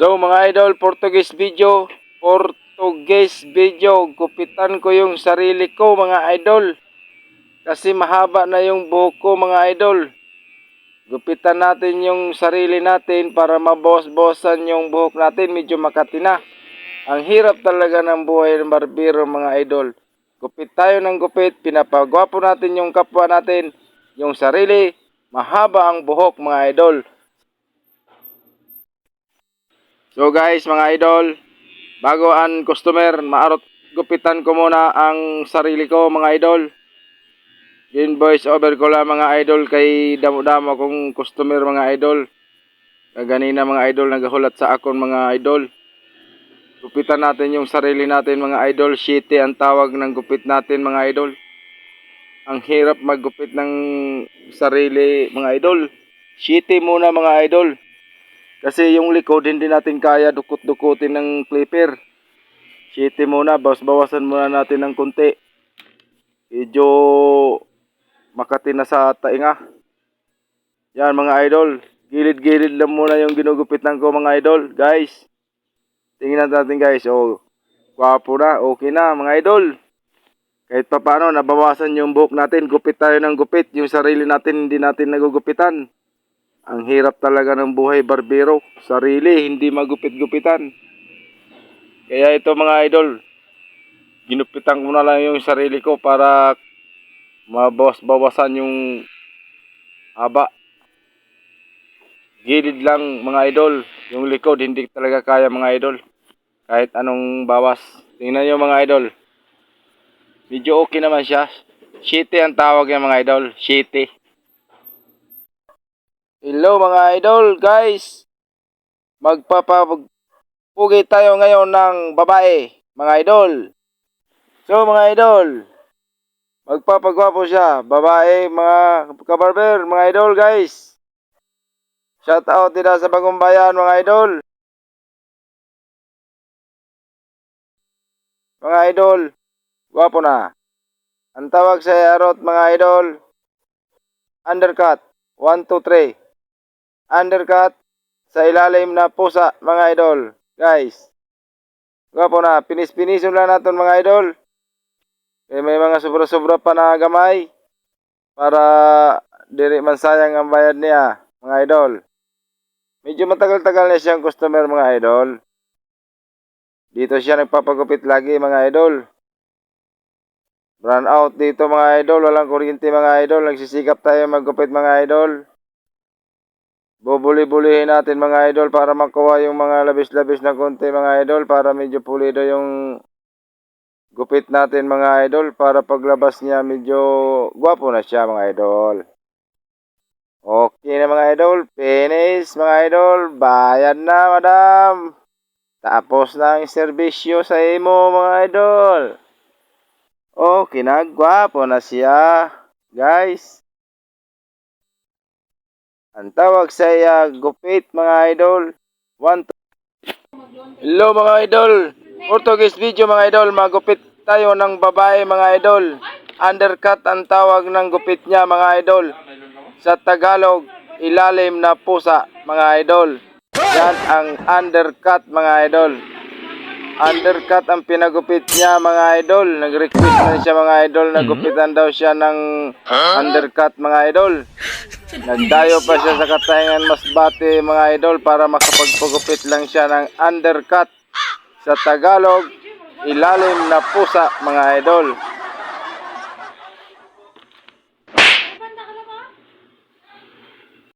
So mga idol, Portuguese video, Portuguese video, gupitan ko yung sarili ko mga idol. Kasi mahaba na yung buhok ko mga idol. Gupitan natin yung sarili natin para mabawas-bawasan yung buhok natin, medyo makati na. Ang hirap talaga ng buhay ng barbero mga idol. Gupit tayo ng gupit, pinapagwapo natin yung kapwa natin, yung sarili, mahaba ang buhok mga idol. So guys, mga idol, bago ang customer, maarot gupitan ko muna ang sarili ko mga idol. Yun voice over ko lang mga idol kay damo-damo kong customer mga idol. Kaganina mga idol nagahulat sa akon mga idol. Gupitan natin yung sarili natin mga idol. Shitty ang tawag ng gupit natin mga idol. Ang hirap maggupit ng sarili mga idol. Shitty muna mga idol. Kasi yung likod hindi natin kaya dukot-dukutin ng clipper. Shitty muna, bawas-bawasan muna natin ng konti. Medyo makati na sa tainga. Yan mga idol. Gilid-gilid lang muna yung ginugupitan ko mga idol. Guys. Tingnan natin guys. Oh, kwapo na. Okay na mga idol. Kahit pa paano, nabawasan yung buhok natin. Gupit tayo ng gupit. Yung sarili natin, hindi natin nagugupitan. Ang hirap talaga ng buhay barbero. Sarili, hindi magupit-gupitan. Kaya ito mga idol, ginupitan ko na lang yung sarili ko para mabawas-bawasan yung haba. Gilid lang mga idol. Yung likod, hindi talaga kaya mga idol. Kahit anong bawas. Tingnan nyo mga idol. Medyo okay naman siya. Shitty ang tawag niya mga idol. Shitty. Hello mga idol, guys. Magpapapugi tayo ngayon ng babae, mga idol. So mga idol, magpapagwapo siya. Babae, mga kabarber, mga idol, guys. Shout out nila sa bagong bayan, mga idol. Mga idol, gwapo na. Ang tawag sa arot, mga idol, undercut. 1, 2, 3 undercut sa ilalim na pusa mga idol. Guys. Gwapo na. Pinis-pinisun lang natin mga idol. Eh, may mga sobra-sobra pa na gamay. Para diri man sayang ang bayad niya mga idol. Medyo matagal-tagal na siyang customer mga idol. Dito siya nagpapagupit lagi mga idol. Run out dito mga idol. Walang kuryente mga idol. Nagsisikap tayo maggupit mga idol. Bubuli-bulihin natin mga idol para makuha yung mga labis-labis na konti mga idol para medyo pulido yung gupit natin mga idol para paglabas niya medyo gwapo na siya mga idol. Okay na mga idol, finish mga idol, bayad na madam. Tapos na ang serbisyo sa imo mga idol. Okay na, gwapo na siya. Guys. Ang tawag sa iya, gupit mga idol. One, two. Hello mga idol. Portuguese video mga idol. Magupit tayo ng babae mga idol. Undercut ang tawag ng gupit niya mga idol. Sa Tagalog, ilalim na pusa mga idol. Yan ang undercut mga idol. Undercut ang pinagupit niya mga idol. Nag-request na siya mga idol. Nagupitan daw siya ng undercut mga idol. Nagdayo pa siya sa Katayangan Masbate mga idol para makapagpagupit lang siya ng undercut. Sa Tagalog, ilalim na pusa mga idol.